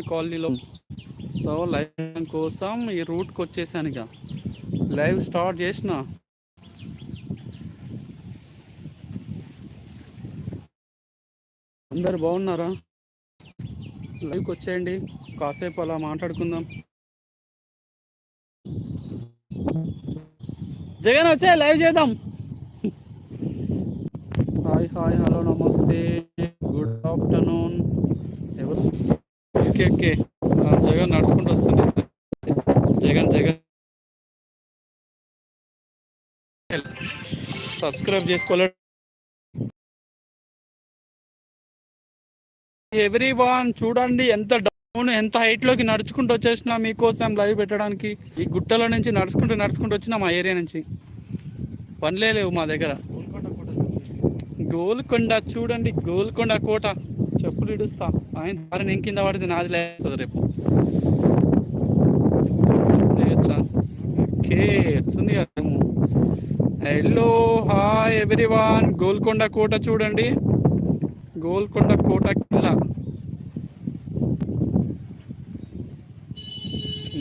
కాలనీలో so live కోసం ఈ రూట్కి వచ్చేసాను ఇక. లైవ్ స్టార్ట్ చేసిన. అందరు బాగున్నారా? లైవ్కి వచ్చేయండి కాసేపు అలా మాట్లాడుకుందాం. జగన్ వచ్చే లైవ్ చేద్దాం. హాయ్ హాయ్ హలో నమస్తే గుడ్ ఆఫ్టర్నూన్. ఎవరు? ఓకే జగన్ నడుచుకుంటూ వస్తుంది. జగన్ జగన్. సబ్స్క్రైబ్ చేసుకోలే ఎవ్రీ వన్ చూడండి ఎంత డౌన్ ఎంత హైట్లోకి నడుచుకుంటూ వచ్చేసినా మీకోసం లైవ్ పెట్టడానికి. ఈ గుట్టల నుంచి నడుచుకుంటూ నడుచుకుంటూ వచ్చిన మా ఏరియా నుంచి. పనులే లేవు మా దగ్గర. గోల్కొండ చూడండి. గోల్కొండ కోట. చెప్పులు ఇడుస్తా. ఆయన ద్వారా నేను కింద పడితే నాది లేస్తుంది రేపు. చేయొచ్చా? ఓకే కదా హలో హాయ్ ఎవ్రీవాన్ గోల్కొండ కోట చూడండి. గోల్కొండ కోట కిల్లా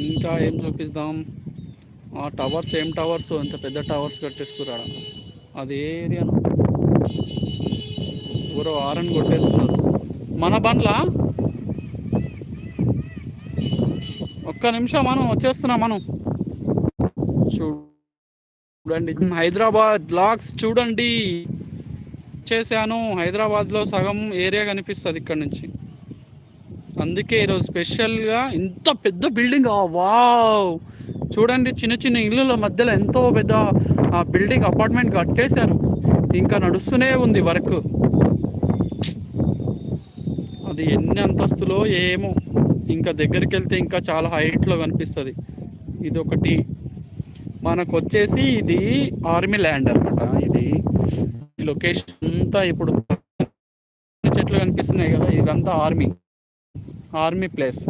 ఇంకా ఏం చూపిస్తాం ఆ టవర్స్ ఏం టవర్స్? అంత పెద్ద టవర్స్ కట్టేస్తున్నారు అది ఏరియా. ఏరియాను ఎవరో ఆరన్ కొట్టేస్తున్నారు. మన బండ్ల? ఒక్క నిమిషం మనం వచ్చేస్తున్నాం మనం. చూడండి హైదరాబాద్ బ్లాగ్స్ చూడండి. చేశాను హైదరాబాద్లో సగం ఏరియా కనిపిస్తుంది ఇక్కడ నుంచి. అందుకే ఈరోజు స్పెషల్గా ఇంత పెద్ద బిల్డింగ్ వావ్! చూడండి చిన్న చిన్న ఇళ్ళ మధ్యలో ఎంతో పెద్ద ఆ బిల్డింగ్ అపార్ట్మెంట్ కట్టేశారు. ఇంకా నడుస్తూనే ఉంది వర్క్. అది ఎన్ని అంతస్తులో ఏమో. ఇంకా దగ్గరికి వెళ్తే ఇంకా చాలా హైట్లో కనిపిస్తుంది. ఇది ఒకటి మనకు వచ్చేసి ఇది ఆర్మీ ల్యాండ్ అనమాట ఇది ఈ లొకేషన్ అంతా ఇప్పుడు చెట్లు కనిపిస్తున్నాయి కదా ఇదంతా ఆర్మీ. Army place.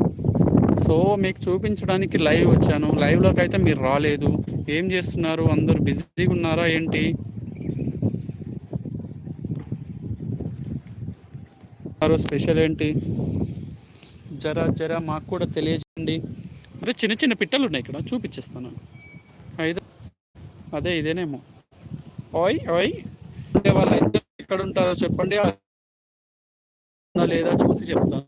సో మీకు చూపించడానికి లైవ్ వచ్చాను. లైవ్లోకి అయితే మీరు రాలేదు. ఏం చేస్తున్నారు? అందరు బిజీగా ఉన్నారా ఏంటి? మరో స్పెషల్ ఏంటి? జరా జరా మాకు కూడా తెలియజేయండి. అదే చిన్న చిన్న పిట్టలు ఉన్నాయి ఇక్కడ చూపించేస్తాను ఐదు అదే ఇదేనేమో. ఓయ్ ఓయ్ అంటే వాళ్ళు ఎక్కడ ఉంటారో చెప్పండి. ఉందా లేదా చూసి చెప్తాను.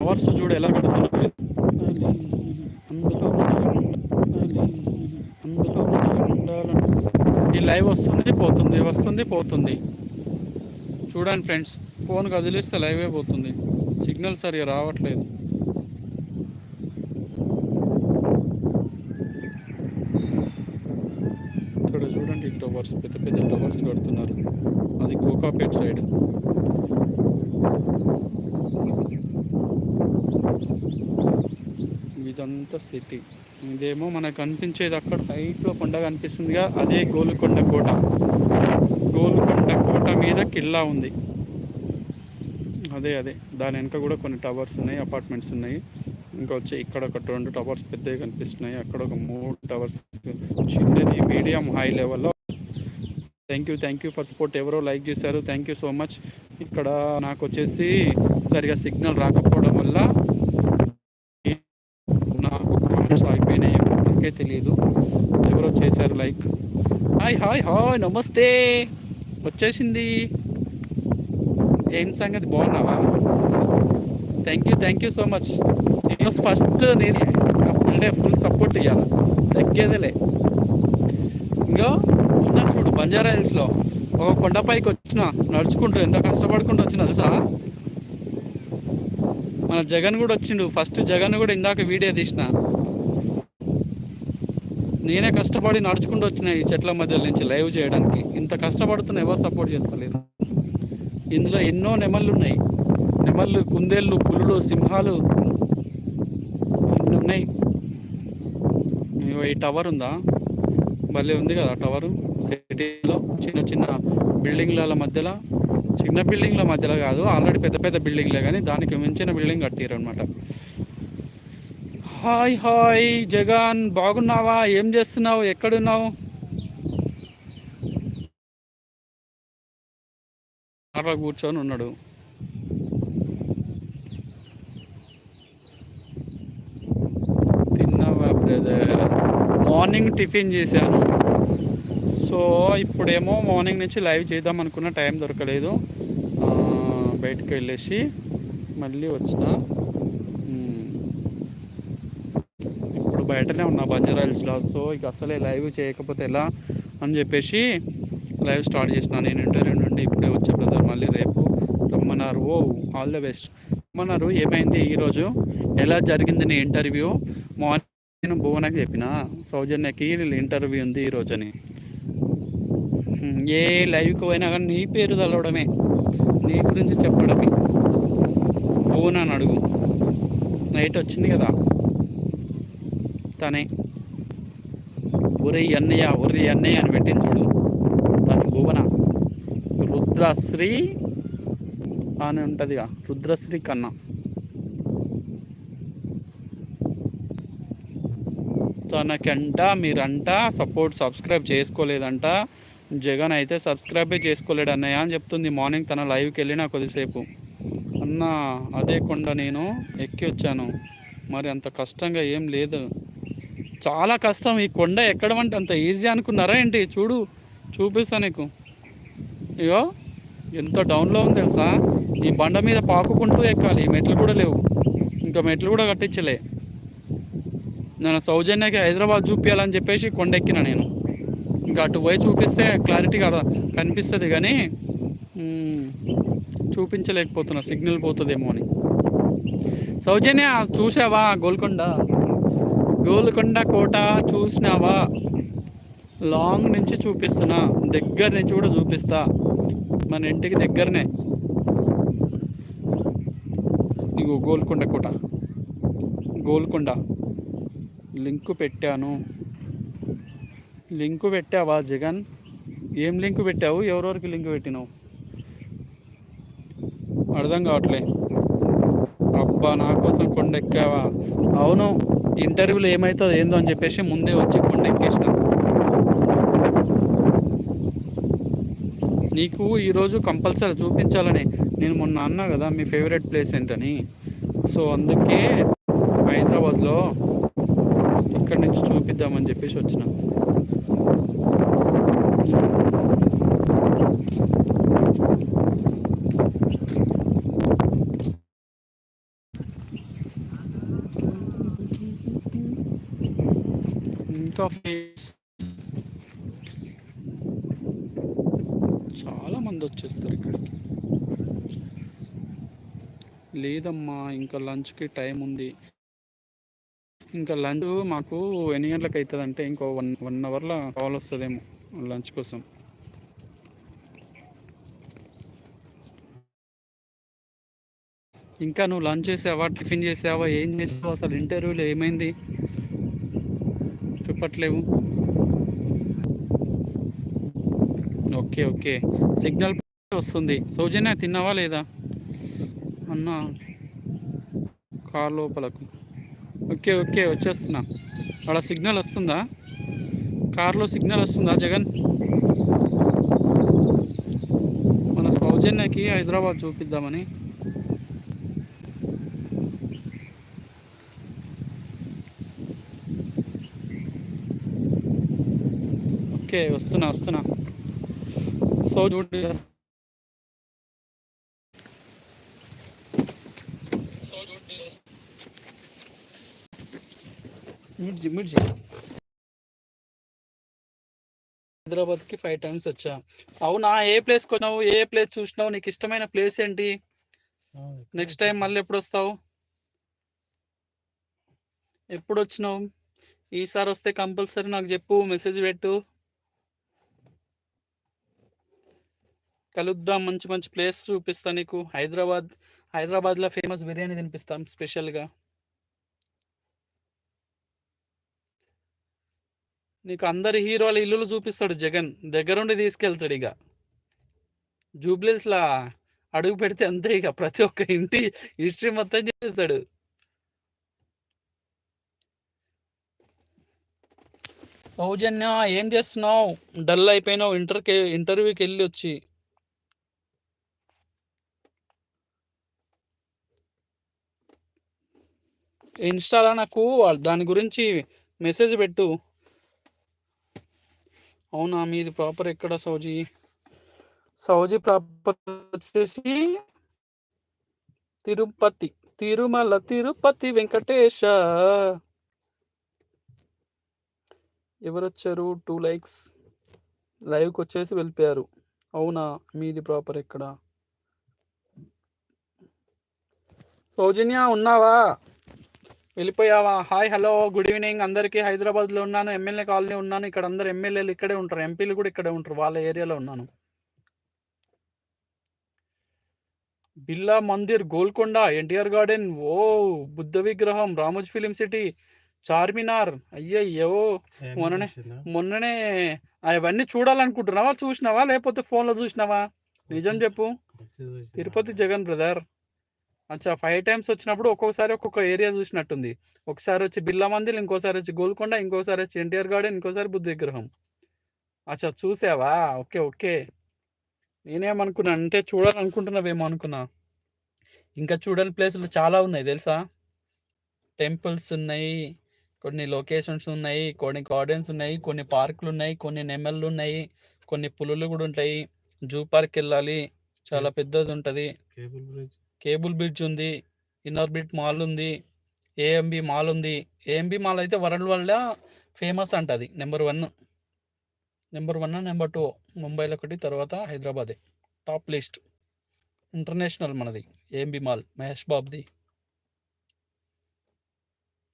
అవర్స్ చూడు ఎలా పెడుతున్నారు. అందులో అందులో ఉండాలని. ఈ లైవ్ వస్తుంది పోతుంది వస్తుంది పోతుంది. చూడండి ఫ్రెండ్స్. ఫోన్ కదిలిస్తే లైవ్ అయిపోతుంది. సిగ్నల్ సరిగా రావట్లేదు. ఇక్కడ చూడండి టవర్స్ పెద్ద పెద్ద టవర్స్ కడుతున్నారు. అది కోకాపేట్ సైడ్. ఇదంతా సిటీ. ఇదేమో మనకు కనిపించేది అక్కడ హైట్లో కొండ కనిపిస్తుందిగా అదే గోల్కొండ కోట. గోల్కొండ కోట మీద కిల్లా ఉంది. అదే అదే. దాని వెనక కూడా కొన్ని టవర్స్ ఉన్నాయి అపార్ట్మెంట్స్ ఉన్నాయి. ఇంకా వచ్చి ఇక్కడ ఒక రెండు టవర్స్ పెద్దవి కనిపిస్తున్నాయి. అక్కడ ఒక మూడు టవర్స్ చిన్నది మీడియం హై లెవెల్లో. Thank you thank you for support. ఎవరో లైక్ చేశారు. Thank you so much. ఇక్కడ నాకు వచ్చేసి సరిగా సిగ్నల్ రాకపోవడం వల్ల నాకు కామెంట్స్ ఆగిపోయినాయి నాకే తెలియదు ఎవరో చేశారు లైక్. హాయ్ హాయ్ హాయ్ నమస్తే. వచ్చేసింది. ఏం సంగతి? బాగున్నావా? Thank you thank you so much ఈరోజు ఫస్ట్ నేను ఫుల్ డే ఫుల్ సపోర్ట్ ఇవ్వాలి తగ్గేదేలే. ఇంకో ఉన్నా చూడు బంజారా హిల్స్లో ఒక కొండపైకి వచ్చిన నడుచుకుంటూ ఎంత కష్టపడుకుంటూ వచ్చిన తెలుసా? మన జగన్ కూడా వచ్చిండు. ఫస్ట్ జగన్ కూడా ఇందాక వీడియో తీసిన. నేనే కష్టపడి నడుచుకుంటూ వచ్చిన ఈ చెట్ల మధ్య నుంచి లైవ్ చేయడానికి. ఇంత కష్టపడుతున్న ఎవరు సపోర్ట్ చేస్తలేదు? ఇందులో ఎన్నో నెమళ్ళు ఉన్నాయి. నెమళ్ళు కుందేళ్ళు పులులు సింహాలు అన్నీ ఉన్నాయి. ఈ టవర్ ఉందా? భలే ఉంది కదా టవరు. సిటీలో చిన్న చిన్న బిల్డింగ్ల మధ్యలో చిన్న బిల్డింగ్ల మధ్యలో కాదు ఆల్రెడీ పెద్ద పెద్ద బిల్డింగ్లే కానీ దానికి మించిన బిల్డింగ్ కట్టారు అనమాట హాయ్ హాయ్ జగన్ బాగున్నావా? ఏం చేస్తున్నావు? ఎక్కడున్నావు? కార్లో కూర్చొని ఉన్నాడు. తిన్నావా బ్రదర్? మార్నింగ్ టిఫిన్ చేశాను. సో ఇప్పుడేమో మార్నింగ్ నుంచి లైవ్ చేద్దాం అనుకున్న టైం దొరకలేదు. బయటకు వెళ్ళేసి మళ్ళీ వచ్చిన. ఇప్పుడు బయటనే ఉన్నా బంజారాయిల్స్లో సో ఇక అసలే లైవ్ చేయకపోతే ఎలా అని చెప్పేసి లైవ్ స్టార్ట్ చేసిన. నేను ఇంటర్వ్యూ నుండి ఇప్పుడే వచ్చాను. మళ్ళీ రేపు రమ్మన్నారు. ఓ ఆల్ ద బెస్ట్. రమ్మన్నారు. ఏమైంది ఈరోజు? ఎలా జరిగింది నీ ఇంటర్వ్యూ? మార్నింగ్ నేను భువనకి చెప్పిన. సౌజన్యకి ఇంటర్వ్యూ ఉంది ఈరోజు అని ఏ లైవ్కి పోయినా కానీ నీ పేరు తలవడమే. నీ గురించి చెప్పడమే. భువన అని అడుగు. నైట్ వచ్చింది కదా? తనే. ఒరే అన్నయ్య ఒరే అన్నయ్య అని పెట్టింది చూడు. తను భువన? రుద్రశ్రీ అని ఉంటుందిగా. రుద్రశ్రీ కన్నా. తనకంట మీరంట సపోర్ట్ సబ్స్క్రైబ్ చేసుకోలేదంట. జగన్ అయితే సబ్స్క్రైబే చేసుకోలేడు అన్నయ్య అని చెప్తుంది. మార్నింగ్ తన లైవ్కి వెళ్ళిన కొద్దిసేపు. అన్న అదే కొండ నేను ఎక్కి వచ్చాను. మరి అంత కష్టంగా ఏం లేదు. చాలా కష్టం. ఈ కొండ ఎక్కడం అంటే అంత ఈజీ అనుకున్నారా ఏంటి? చూడు చూపిస్తా నీకు. ఇగో. ఎంత డౌన్లో ఉంది తెలుసా? ఈ బండ మీద పాకుకుంటూ ఎక్కాలి. మెట్లు కూడా లేవు. ఇంకా మెట్లు కూడా కట్టించలే. నేను సౌజన్యకి హైదరాబాద్ చూపించాలని చెప్పేసి కొండెక్కిన నేను. ఇంకా అటు పోయి చూపిస్తే క్లారిటీగా కనిపిస్తుంది కానీ చూపించలేకపోతున్నా. సిగ్నల్ పోతుందేమో అని. సౌజన్య చూసావా గోల్కొండ? గోల్కొండ కోట చూసినావా? లాంగ్ నుంచి చూపిస్తున్నా. దగ్గర నుంచి కూడా చూపిస్తా. మన ఇంటికి దగ్గరనే. ఇగో గోల్కొండ కోట. గోల్కొండ. లింకు పెట్టాను. లింకు పెట్టావా జగన్? ఏం లింకు పెట్టావు? ఎవరెవరికి లింకు పెట్టినావు? అర్థం కావట్లే. అబ్బా నా కోసం కొండెక్కావా? అవును ఇంటర్వ్యూలో ఏమవుతుందో ఏందో అని చెప్పేసి ముందే వచ్చి కొండెక్కేసినాను నీకు ఈరోజు కంపల్సరీ చూపించాలని. నేను మొన్న అన్నా కదా మీ ఫేవరెట్ ప్లేస్ ఏంటని. సో అందుకే హైదరాబాద్లో ఇక్కడి నుంచి చూపిద్దామని చెప్పేసి వచ్చిన. ఇంకా ఫేస్ చాలా మంది వచ్చేస్తారు ఇక్కడికి లేదమ్మా ఇంకా లంచ్కి టైం ఉంది. ఇంకా లంచ్ మాకు ఎన్ని గంటలకు అవుతుంది అంటే ఇంకో వన్ వన్ అవర్లో కాల్ వస్తుందేమో లంచ్ కోసం. ఇంకా నువ్వు లంచ్ చేసావా టిఫిన్ చేసావా ఏం చేసావు అసలు ఇంటర్వ్యూలో ఏమైంది? చెప్పట్లేవు. Okay okay. సిగ్నల్ వస్తుంది. సౌజన్య తిన్నావా లేదా? అన్న. కార్ లోపలకు. ఓకే ఓకే వచ్చేస్తున్నా. అక్కడ సిగ్నల్ వస్తుందా? కార్లో సిగ్నల్ వస్తుందా జగన్? మన సౌజన్యకి హైదరాబాద్ చూపిద్దామని. ఓకే వస్తున్నా వస్తున్నా. సో చూడు మిర్చి మిర్చి హైదరాబాద్కి ఫైవ్ టైమ్స్ వచ్చా. అవునా ఏ ప్లేస్కి వచ్చినావు ఏ ప్లేస్ చూసినావు నీకు ఇష్టమైన ప్లేస్ ఏంటి? నెక్స్ట్ టైం మళ్ళీ ఎప్పుడు వస్తావు? ఎప్పుడు వచ్చినావు? ఈసారి వస్తే కంపల్సరీ నాకు చెప్పు మెసేజ్ పెట్టు. కలుద్దాం మంచి మంచి ప్లేస్ చూపిస్తా నీకు. హైదరాబాద్ హైదరాబాద్లో ఫేమస్ బిర్యానీ తినిపిస్తాం స్పెషల్గా నీకు అందరి హీరోల ఇల్లులు చూపిస్తాడు జగన్. దగ్గరుండి తీసుకెళ్తాడు ఇక. జూబ్లీస్లా అడుగు పెడితే అంతే ఇక. ప్రతి ఒక్క ఇంటి హిస్టరీ మొత్తం చేస్తాడు. సౌజన్య ఏం చేస్తున్నావు? డల్ అయిపోయినావు. ఇంటర్కి ఇంటర్వ్యూకి వెళ్ళి వచ్చి. ఇన్స్టాలో నాకు దాని గురించి మెసేజ్ పెట్టు. అవునా మీది ప్రాపర్ ఎక్కడ సౌజీ? సౌజీ ప్రాపర్ వచ్చేసి తిరుపతి తిరుమల తిరుపతి వెంకటేశ. ఎవరు వచ్చారు టూ లైక్స్. లైవ్కి వచ్చేసి వెళ్ళిపోయారు. అవునా మీది ప్రాపర్ ఎక్కడ? సౌజన్య ఉన్నావా? వెళ్ళిపోయావా? Hi hello good evening. అందరికీ హైదరాబాద్లో ఉన్నాను. ఎమ్మెల్యే కాలనీ ఉన్నాను. ఇక్కడ అందరు ఎమ్మెల్యేలు ఇక్కడే ఉంటారు. ఎంపీలు కూడా ఇక్కడే ఉంటారు. వాళ్ళ ఏరియాలో ఉన్నాను. బిర్లా మందిర్ గోల్కొండ ఎన్టీఆర్ గార్డెన్. ఓ బుద్ధ విగ్రహం రామోజీ ఫిలిం సిటీ చార్మినార్. అయ్యయ్యో. మొన్ననే మొన్ననే అవన్నీ చూడాలనుకుంటున్నావా? చూసినావా? లేకపోతే ఫోన్లో చూసినావా? నిజం చెప్పు. తిరుపతి జగన్ బ్రదర్. అచ్చా ఫైవ్ టైమ్స్ వచ్చినప్పుడు ఒక్కొక్కసారి ఒక్కొక్క ఏరియా చూసినట్టుంది. ఒకసారి వచ్చి బిర్లా మందిర్ ఇంకోసారి వచ్చి గోల్కొండ ఇంకోసారి వచ్చి ఎన్టీఆర్ గార్డెన్ ఇంకోసారి బుద్ధ విగ్రహం అచ్చా చూసావా? Okay okay. నేనేమనుకున్నా అంటే చూడాలనుకుంటున్నావేమో అనుకున్నా. ఇంకా చూడని ప్లేసులు చాలా ఉన్నాయి తెలుసా? టెంపుల్స్ ఉన్నాయి కొన్ని లొకేషన్స్ ఉన్నాయి కొన్ని గార్డెన్స్ ఉన్నాయి కొన్ని పార్కులు ఉన్నాయి కొన్ని నెమళ్ళు ఉన్నాయి కొన్ని పులులు కూడా ఉంటాయి. జూ పార్క్ వెళ్ళాలి చాలా పెద్దది ఉంటుంది. కేబుల్ బ్రిడ్జ్ కేబుల్ బ్రిడ్జ్ ఉంది ఇన్నర్ బ్రిడ్ మాల్ ఉంది ఏఎంబి మాల్ ఉంది. ఏఎంబి మాల్ అయితే వరల్డ్ వరల్డ్ ఫేమస్ అంట అది number one. Number one number two ముంబైలో ఒకటి తర్వాత హైదరాబాదే. Top list. ఇంటర్నేషనల్ మనది ఏఎంబి మాల్ మహేష్ బాబుది.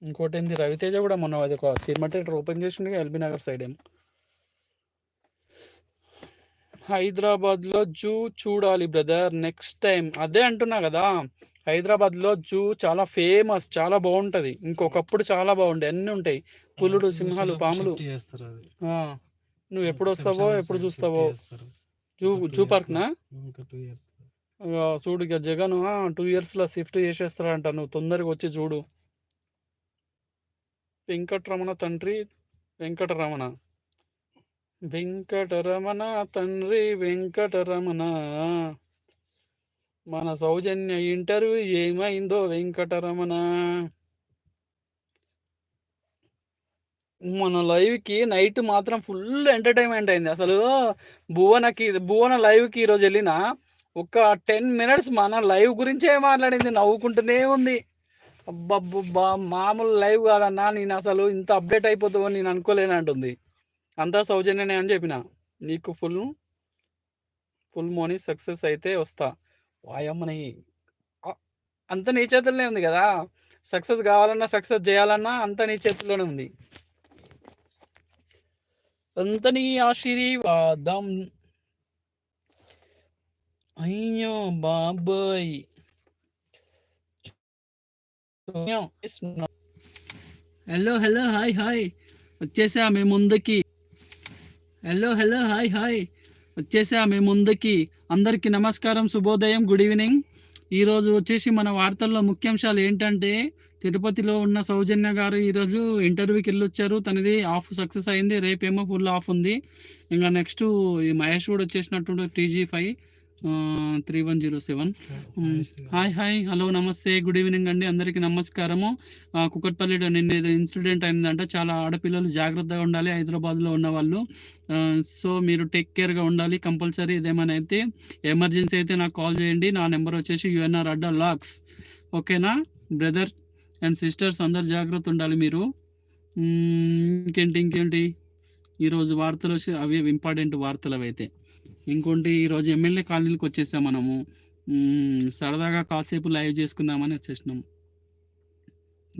ఇంకోటి ఏంది రవితేజ కూడా మొన్న అది ఒక సినిమా థియేటర్ ఓపెన్ చేసిండు ఎల్బీ నగర్ సైడ్ ఏం హైదరాబాద్లో జూ చూడాలి బ్రదర్. నెక్స్ట్ టైం అదే అంటున్నా కదా హైదరాబాద్లో జూ చాలా ఫేమస్ చాలా బాగుంటుంది. ఇంకొకప్పుడు చాలా బాగుండే అన్నీ ఉంటాయి. పులుడు సింహాలు పాములు. నువ్వు ఎప్పుడు వస్తావో ఎప్పుడు చూస్తావో. జూ జూ పార్క్నా? చూడు ఇక జగన్ టూ ఇయర్స్లో షిఫ్ట్ చేసేస్తారంట నువ్వు తొందరగా వచ్చి చూడు. వెంకటరమణ తండ్రి వెంకటరమణ. వెంకటరమణ తండ్రి వెంకటరమణ. మన సౌజన్య ఇంటర్వ్యూ ఏమైందో వెంకటరమణ. మన లైవ్కి నైట్ మాత్రం ఫుల్ ఎంటర్టైన్మెంట్ అయింది. అసలు భువనకి భువన లైవ్కి ఈరోజు వెళ్ళిన ఒక టెన్ మినిట్స్ మన లైవ్ గురించే మాట్లాడింది నవ్వుకుంటూనే ఉంది. అబ్బబ్బబ్బా మామూలు లైవ్ కాదన్నా నేను అసలు ఇంత అప్డేట్ అయిపోతావు నేను అనుకోలేనంటుంది. అంతా సౌజన్యనే అని చెప్పిన. నీకు ఫుల్ ఫుల్ మోనీ సక్సెస్ అయితే వస్తా. వాయమ్మని అంత నీ చేతుల్లోనే ఉంది కదా. సక్సెస్ కావాలన్నా సక్సెస్ చేయాలన్నా అంత నీ చేతుల్లోనే ఉంది. అంత నీ ఆశీర్వాదం. అయ్యో బాబాయ్. హలో హలో హాయ్ హాయ్ వచ్చేసా మీ ముందుకి. హలో హలో హాయ్ హాయ్ వచ్చేసా మీ ముందుకి. అందరికీ నమస్కారం శుభోదయం గుడ్ ఈవినింగ్ ఈరోజు వచ్చేసి మన వార్తల్లో ముఖ్యాంశాలు ఏంటంటే తిరుపతిలో ఉన్న సౌజన్య గారు ఈరోజు ఇంటర్వ్యూకి వెళ్ళొచ్చారు. తనది ఆఫ్ సక్సెస్ అయింది. రేపేమో ఫుల్ ఆఫ్ ఉంది. ఇంకా నెక్స్ట్ ఈ మహేష్ కూడా వచ్చేసినట్టు TG five three one zero seven. Hi hi. Hello నమస్తే. గుడ్ ఈవినింగ్ అండి. అందరికీ నమస్కారము. ఆ, కుకట్పల్లిలో నిన్న ఏదో ఇన్సిడెంట్ అయిందంట. చాలా ఆడపిల్లలు జాగ్రత్తగా ఉండాలి. హైదరాబాద్లో ఉన్న వాళ్ళు సో మీరు టేక్ కేర్గా ఉండాలి. కంపల్సరీ ఇదేమైనా అయితే ఎమర్జెన్సీ అయితే నాకు కాల్ చేయండి. నా నెంబర్ వచ్చేసి యుఎన్ఆర్ అడ్డా లాక్స్. ఓకేనా? బ్రదర్ అండ్ సిస్టర్స్ అందరు జాగ్రత్త ఉండాలి మీరు. ఇంకేంటి ఇంకేంటి? ఈరోజు వార్తలు వచ్చి అవి ఇంపార్టెంట్ వార్తలు అవి అయితే. ఇంకోటి ఈరోజు ఎమ్మెల్యే కాలనీకి వచ్చేసాం మనము. సరదాగా కాసేపు లైవ్ చేసుకుందామని వచ్చేసినాం.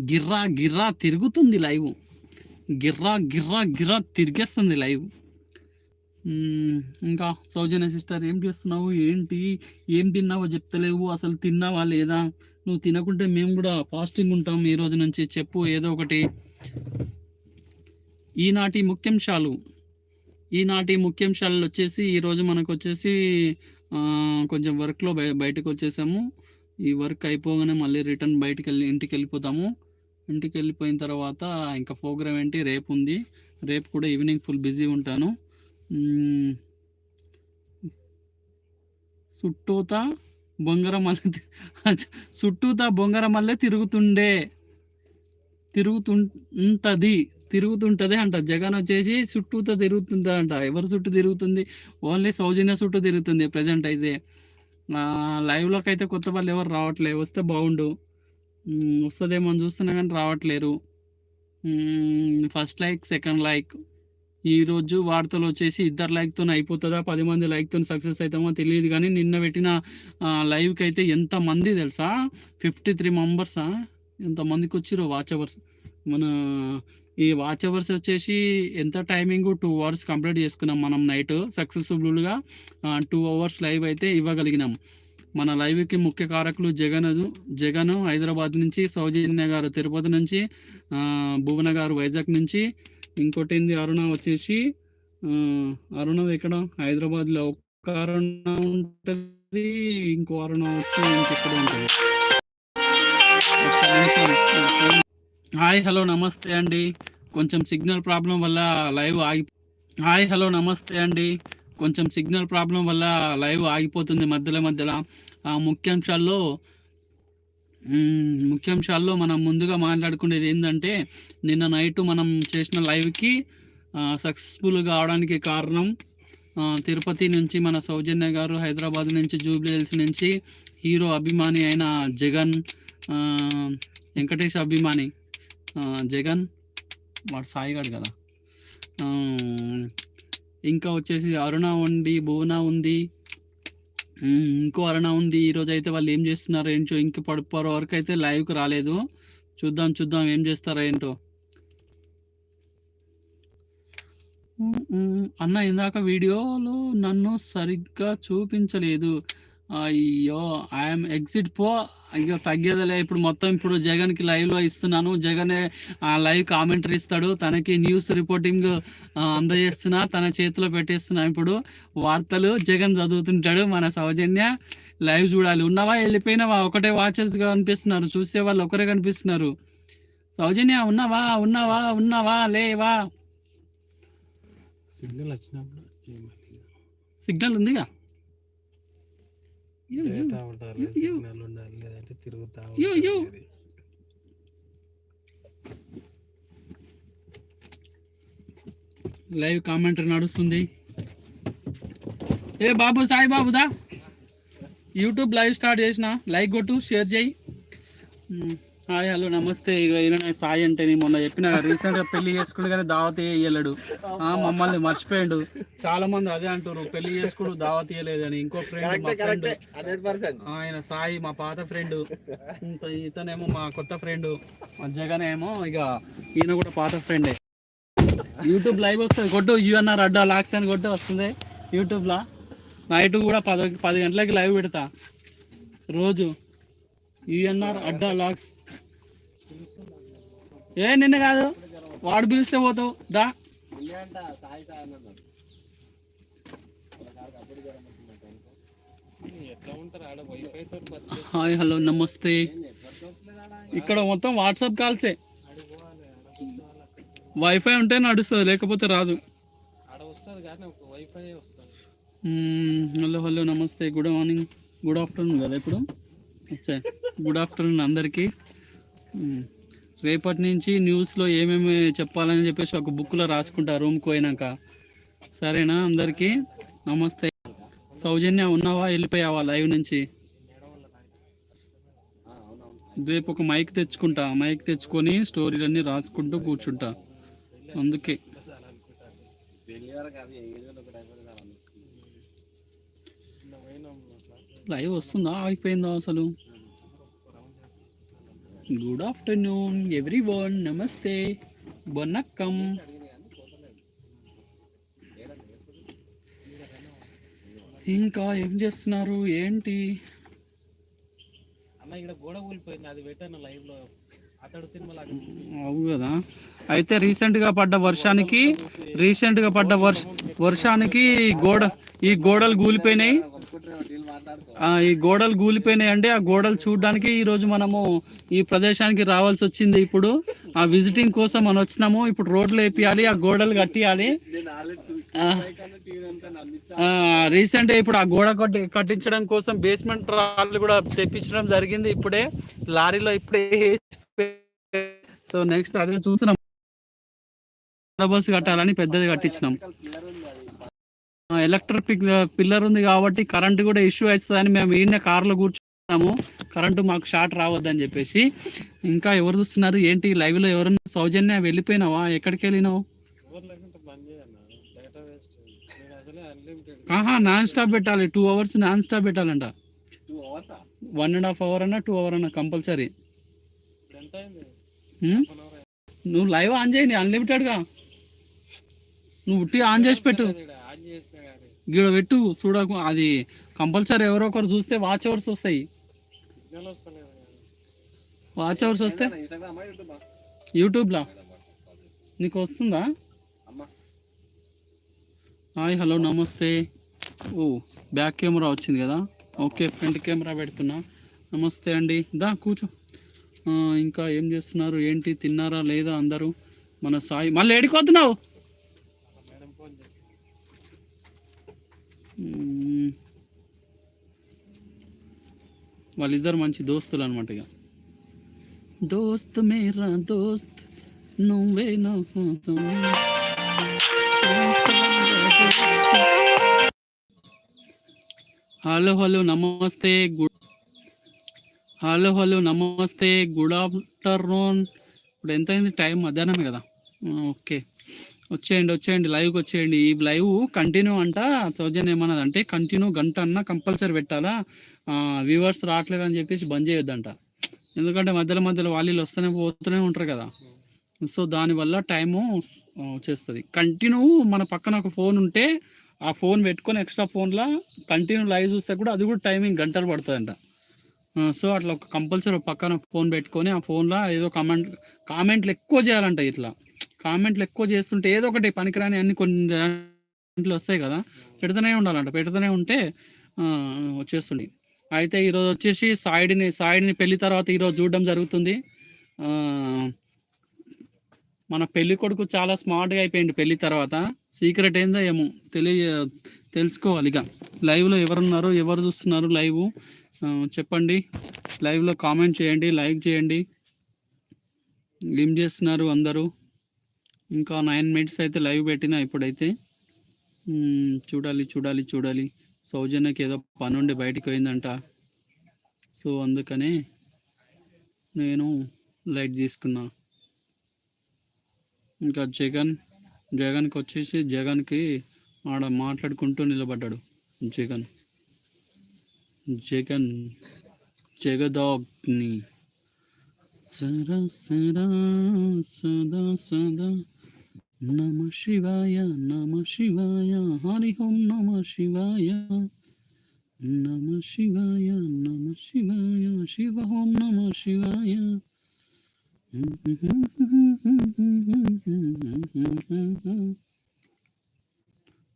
గిర్రా గిర్రా తిరుగుతుంది లైవ్. గిర్రా గిర్రా గిర్రా తిరిగేస్తుంది లైవ్. ఇంకా సౌజన్య సిస్టర్ ఏం చేస్తున్నావు? ఏంటి? ఏం తిన్నావో చెప్తలేవు. అసలు తిన్నావా లేదా? నువ్వు తినకుంటే మేము కూడా ఫాస్టింగ్ ఉంటాం. ఈ రోజు నుంచి చెప్పు ఏదో ఒకటి. ఈనాటి ముఖ్యాంశాలు. ఈనాటి ముఖ్యాంశాలు వచ్చేసి ఈరోజు మనకు వచ్చేసి కొంచెం వర్క్లో బయ బయటకు వచ్చేసాము ఈ వర్క్ అయిపోగానే మళ్ళీ రిటర్న్ బయటకు వెళ్ళి ఇంటికి వెళ్ళిపోతాము ఇంటికి వెళ్ళిపోయిన తర్వాత ఇంకా ప్రోగ్రామ్ ఏంటి? రేపు ఉంది రేపు కూడా ఈవినింగ్ ఫుల్ బిజీ ఉంటాను. సుట్టూత చుట్టూతా బొంగరమల్లె సుట్టూత అచ్చ, చుట్టూతా బొంగరమల్లె తిరుగుతుండే తిరుగుతుంటది. తిరుగుతుంటది అంట. జగన్ వచ్చేసి చుట్టూతో తిరుగుతుందంట ఎవరు చుట్టూ తిరుగుతుంది? ఓన్లీ సౌజన్య చుట్టూ తిరుగుతుంది ప్రజెంట్ అయితే. లైవ్లోకి అయితే కొత్త వాళ్ళు ఎవరు రావట్లేదు. వస్తే బాగుండు. వస్తుందేమో అని చూస్తున్నా కానీ రావట్లేరు. ఫస్ట్ లైక్ సెకండ్ లైక్ ఈరోజు వార్తలు వచ్చేసి ఇద్దరు లైక్తో అయిపోతుందా? పది మంది లైక్తో సక్సెస్ అవుతామో తెలియదు కానీ నిన్న పెట్టిన లైవ్కి అయితే ఎంత మంది తెలుసా? ఫిఫ్టీ త్రీ మెంబర్సా ఎంతమందికి వచ్చిరో వాచ్ అవర్స్ మన ఈ వాచ్ అవర్స్ వచ్చేసి ఎంత టైమింగ్ టూ అవర్స్ కంప్లీట్ చేసుకున్నాం మనం నైట్ సక్సెస్ఫుల్గా టూ అవర్స్ లైవ్ అయితే ఇవ్వగలిగినాం. మన లైవ్కి ముఖ్య కారకులు జగన్ జగన్ హైదరాబాద్ నుంచి సౌజన్య గారు తిరుపతి నుంచి భువన గారు వైజాగ్ నుంచి. ఇంకోటి ఏంది అరుణ వచ్చేసి అరుణ ఎక్కడ? హైదరాబాద్లో ఒక అరుణ ఉంటుంది ఇంకో అరుణ వచ్చి ఇంకెక్కడ ఉంటుంది? హాయ్ హలో నమస్తే అండి. కొంచెం సిగ్నల్ ప్రాబ్లం వల్ల లైవ్ ఆగి హాయ్ హలో నమస్తే అండి. కొంచెం సిగ్నల్ ప్రాబ్లం వల్ల లైవ్ ఆగిపోతుంది మధ్యలో మధ్యలో. ఆ ముఖ్యాంశాల్లో ముఖ్యాంశాల్లో మనం ముందుగా మాట్లాడుకునేది ఏంటంటే నిన్న నైట్ మనం చేసిన లైవ్కి సక్సెస్ఫుల్ కావడానికి కారణం తిరుపతి నుంచి మన సౌజన్య గారు హైదరాబాద్ నుంచి జూబ్లీ హిల్స్ నుంచి హీరో అభిమాని అయిన జగన్ వెంకటేష్ అభిమాని. జగన్ వాడు సాయిగాడు కదా. ఇంకా వచ్చేసి అరుణ ఉండి భువన ఉంది. ఇంకో అరుణ ఉంది. ఈరోజు అయితే వాళ్ళు ఏం చేస్తున్నారు ఏంటో ఇంక పడిపోరు. వరకు అయితే లైవ్కి రాలేదు. చూద్దాం చూద్దాం ఏం చేస్తారో ఏంటో. అన్న ఇందాక వీడియోలో నన్ను సరిగ్గా చూపించలేదు. అయ్యో ఐఎమ్ ఎగ్జిట్ పో. అయ్యో తగ్గేదిలే. ఇప్పుడు మొత్తం ఇప్పుడు జగన్కి లైవ్లో ఇస్తున్నాను. జగన్ లైవ్ కామెంటరీ ఇస్తాడు. తనకి న్యూస్ రిపోర్టింగ్ అందజేస్తున్నా. తన చేతిలో పెట్టేస్తున్నా ఇప్పుడు. వార్తలు జగన్ చదువుతుంటాడు మన సౌజన్య. లైవ్ చూడాలి. ఉన్నవా? వెళ్ళిపోయినావా? ఒకటే వాచెస్ కనిపిస్తున్నారు. చూసే వాళ్ళు ఒకరే కనిపిస్తున్నారు. సౌజన్య ఉన్నావా? ఉన్నావా? ఉన్నావా? లేవా? సిగ్నల్ వచ్చినప్పుడు సిగ్నల్ ఉందిగా? సిగ్నల్ ఉండాలి లేదంటే తిరుగుతా. లైవ్ కామెంటరీ నడుస్తుంది. ఏ బాబు సాయి బాబుదా యూట్యూబ్ లైవ్ స్టార్ట్ చేసిన లైక్ కొట్టు షేర్ చేయి. హాయ్ హలో నమస్తే. ఇక ఈయన సాయి అంటే నేను మొన్న చెప్పిన రీసెంట్గా పెళ్ళి చేసుకుడు కానీ దావత్ ఇయ్యలేడు. మమ్మల్ని మర్చిపోయాడు. చాలా మంది అదే అంటారు పెళ్ళి చేసుకుడు దావత్ ఇయ్యలేదని. ఇంకో ఫ్రెండ్ మా ఫ్రెండ్ ఆయన సాయి మా పాత ఫ్రెండ్ ఇతనేమో మా కొత్త ఫ్రెండ్ మా జగన్ ఏమో ఇక ఈయన కూడా పాత ఫ్రెండే యూట్యూబ్ లైవ్ వస్తుంది. కొట్టు యూఎన్ఆర్ అడ్డా లాక్స్ అని కొట్టు వస్తుంది యూట్యూబ్లో నైట్ కూడా పది పది గంటలకి లైవ్ పెడతా. రోజు యూఎన్ఆర్ అడ్డా లాక్స్. ఏ నిన్న కాదు. వాడు పిలిస్తే పోతావు. దా. హాయ్ హలో నమస్తే. ఇక్కడ మొత్తం వాట్సాప్ కాల్సే. వైఫై ఉంటే నడుస్తుంది లేకపోతే రాదు. హలో హలో నమస్తే. గుడ్ మార్నింగ్ గుడ్ ఆఫ్టర్నూన్ కదా ఇప్పుడు? గుడ్ ఆఫ్టర్నూన్ అందరికీ. రేపటి నుంచి న్యూస్లో ఏమేమి చెప్పాలని చెప్పేసి ఒక బుక్లో రాసుకుంటా రూమ్కి పోయినాక. సరేనా అందరికీ? నమస్తే. సౌజన్య ఉన్నావా? వెళ్ళిపోయావా లైవ్ నుంచి? రేపు ఒక మైక్ తెచ్చుకుంటా. మైక్ తెచ్చుకొని స్టోరీలన్నీ రాసుకుంటూ కూర్చుంటా. అందుకే. లైవ్ వస్తుందా? ఆగిపోయిందా అసలు? గుడ్ ఆఫ్టర్నూన్ ఎవ్రీ వన్ నమస్తే బొన్నక్కం ఇంకా ఏం చేస్తున్నారు? ఏంటి? అన్న ఇక్కడ గోడ కూలిపోయింది అది పెట్టాను లైవ్లో అవును అవు కదా. అయితే రీసెంట్గా పడ్డ వర్షానికి రీసెంట్గా పడ్డ వర్ష వర్షానికి గోడ ఈ గోడలు కూలిపోయినాయి ఈ గోడలు కూలిపోయినాయి అండి ఆ గోడలు చూడడానికి ఈరోజు మనము ఈ ప్రదేశానికి రావాల్సి వచ్చింది ఇప్పుడు. ఆ విజిటింగ్ కోసం మనం వచ్చినాము. ఇప్పుడు రోడ్లు వేపియాలి ఆ గోడలు కట్టియాలి. రీసెంట్గా ఇప్పుడు ఆ గోడ కట్టి కట్టించడం కోసం బేస్మెంట్ రాళ్ళు కూడా తెప్పించడం జరిగింది ఇప్పుడే. లారీలో ఇప్పుడే సో నెక్స్ట్ అదే చూసినాం బస్సు కట్టాలని పెద్దది కట్టించినాం. ఎలక్ట్రిక్ పిల్లర్ ఉంది కాబట్టి కరెంట్ కూడా ఇష్యూ అవుతుందని మేము ఈయన కార్లో కూర్చున్నాము. కరెంటు మాకు షార్ట్ రావద్దని చెప్పేసి. ఇంకా ఎవరు చూస్తున్నారు? ఏంటి? లైవ్లో ఎవరన్నా సౌజన్య వెళ్ళిపోయినావా? ఎక్కడికి వెళ్ళినావు? ఆహా నాన్ స్టాప్ పెట్టాలి టూ అవర్స్ నాన్ స్టాప్ పెట్టాలంట వన్ అండ్ హాఫ్ అవర్ అన్నా టూ అవర్ అన్నా కంపల్సరీ ఇప్పుడు ఎంత అయింది ఉమ్? One hour Hmm? నువ్వు లైవ్ ఆన్ చేయండి అన్లిమిటెడ్గా. నువ్వు ఉట్టి ఆన్ చేసి పెట్టు. గీడ పెట్టు చూడకు అది కంపల్సరీ ఎవరో ఒకరు చూస్తే వాచ్ అవర్స్ వస్తాయి. వాచ్ అవర్స్ వస్తే? యూట్యూబ్లో? నీకు వస్తుందా? హాయ్ హలో నమస్తే. ఓ బ్యాక్ కెమెరా వచ్చింది కదా? ఓకే ఫ్రంట్ కెమెరా పెడుతున్నా. నమస్తే అండి. దా కూర్చో. ఇంకా ఏం చేస్తున్నారు? ఏంటి? తిన్నారా? లేదా? అందరూ మన సాయి మళ్ళీ ఏడిపోతున్నావు వాళ్ళిద్దరు మంచి దోస్తులు అనమాట ఇక. దోస్త్ మేరా దోస్త్ నువ్వే నా హలో హలో నమస్తే గుడ్ హలో హలో నమస్తే గుడ్ ఆఫ్టర్నూన్. ఇప్పుడు ఎంత అయింది టైం? మధ్యాహ్నమే కదా. ఓకే. వచ్చేయండి వచ్చేయండి లైవ్కి వచ్చేయండి. ఈ లైవ్ కంటిన్యూ అంట. సౌజన్ ఏమన్నది అంటే కంటిన్యూ గంట అన్న కంపల్సరీ పెట్టాలా? వ్యూవర్స్ రావట్లేదు అని చెప్పేసి బంద్ చేయొద్దంట. ఎందుకంటే మధ్యలో మధ్యలో వాళ్ళు వస్తూనే పోతూనే ఉంటారు కదా. సో దానివల్ల టైము వచ్చేస్తుంది. కంటిన్యూ మన పక్కన ఒక ఫోన్ ఉంటే ఆ ఫోన్ పెట్టుకొని ఎక్స్ట్రా ఫోన్లో కంటిన్యూ లైవ్ చూస్తే కూడా అది కూడా టైమింగ్ గంటలు పడుతుందంట. సో అట్లా ఒక కంపల్సరీ పక్కన ఫోన్ పెట్టుకొని ఆ ఫోన్లో ఏదో కామెంట్ కామెంట్లు ఎక్కువ చేయాలంట ఇట్లా. కామెంట్లు ఎక్కువ చేస్తుంటే ఏదో ఒకటి పనికిరాని అన్ని కొన్ని దాంట్లో వస్తాయి కదా. పెడుతూనే ఉండాలంట. పెడుతూనే ఉంటే వచ్చేస్తుంది. అయితే ఈరోజు వచ్చేసి సాయిడిని సాయిడిని పెళ్ళి తర్వాత ఈరోజు చూడడం జరుగుతుంది. మన పెళ్ళి కొడుకు చాలా స్మార్ట్గా అయిపోయింది పెళ్ళి తర్వాత. సీక్రెట్ ఏందో ఏమో తెలియ తెలుసుకోవాలి ఇక. లైవ్లో ఎవరున్నారు ఎవరు చూస్తున్నారు లైవ్ చెప్పండి. లైవ్లో కామెంట్ చేయండి లైక్ చేయండి. ఏం చేస్తున్నారు అందరూ? ఇంకా నైన్ మినిట్స్ అయితే లైవ్ పెట్టిన ఇప్పుడైతే. చూడాలి చూడాలి చూడాలి. సౌజన్యకి ఏదో పని ఉండి బయటికి పోయిందంట. సో అందుకనే నేను లైట్ తీసుకున్నా. ఇంకా జగన్ జగన్కి వచ్చేసి జగన్కి ఆడ మాట్లాడుకుంటూ నిలబడ్డాడు జగన్. జగన్ జగదాగ్ని. సరా సరా సదా సదా. నమ శివాయ నమ శివాయ. హరి ఓం నమ శివాయ. నమ శివాయ నమ శివాయ. శివ ఓం నమ శివాయ.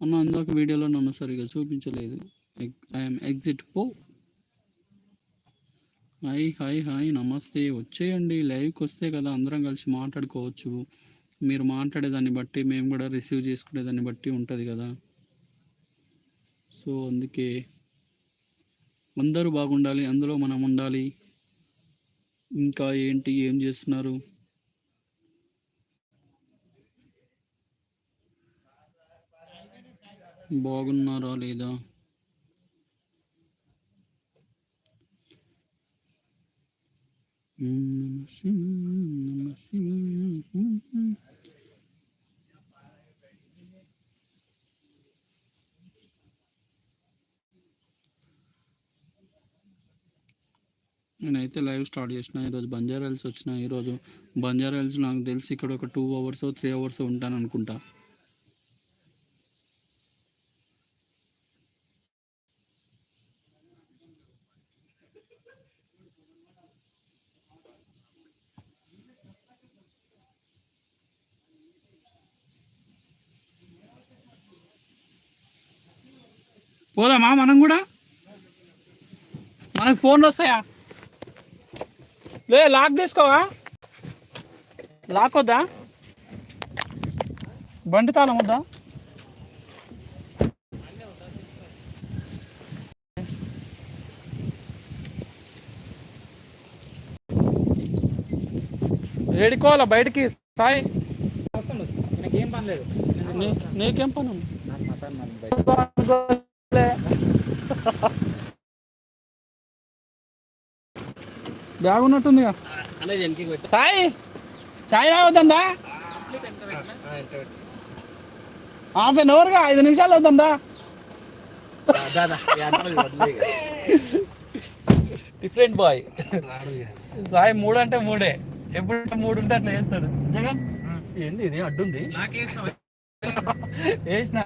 అన్న ఇందాక వీడియోలో నన్ను సరిగా చూపించలేదు. ఐఎమ్ ఎగ్జిట్ పో హాయ్ హాయ్ హాయ్ నమస్తే వచ్చేయండి. లైవ్కి వస్తే కదా అందరం కలిసి మాట్లాడుకోవచ్చు. మీరు మాట్లాడేదాన్ని బట్టి మేము కూడా రిసీవ్ చేసుకునేదాన్ని బట్టి ఉంటుంది కదా. సో అందుకే అందరూ బాగుండాలి అందులో మనం ఉండాలి. ఇంకా ఏంటి ఏం చేస్తున్నారు? బాగున్నారా లేదా నమ శివాయ నమ శివాయ నేనైతే లైవ్ స్టార్ట్ చేసిన ఈరోజు బంజారా హిల్స్ వచ్చిన ఈరోజు బంజారా హిల్స్ నాకు తెలిసి ఇక్కడ ఒక టూ అవర్స్ త్రీ అవర్స్ ఉంటాను అనుకుంటా పోదామా మనం కూడా? మనకు ఫోన్లు వస్తాయా? లే లాక్ తీసుకోవా? లాక్ వద్దా? బండి తాళం వద్దా? ఏడుకోవాలా బయటికి? సాయి. నాకేం పని లేదు. నీ- నీకేం పని ఉంది? బ్యాగ్ పెట్టి సాయి చాయ్ తాగుతుందా హాఫ్ అన్ అవర్గా ఐదు నిమిషాలు అవుతుందా డిఫరెంట్ బాయ్ సాయి మూడు అంటే మూడే ఎప్పుడు మూడు ఉంటే అట్లా చేస్తాడు జగన్ ఏంది ఇది అడ్డుంది వేసిన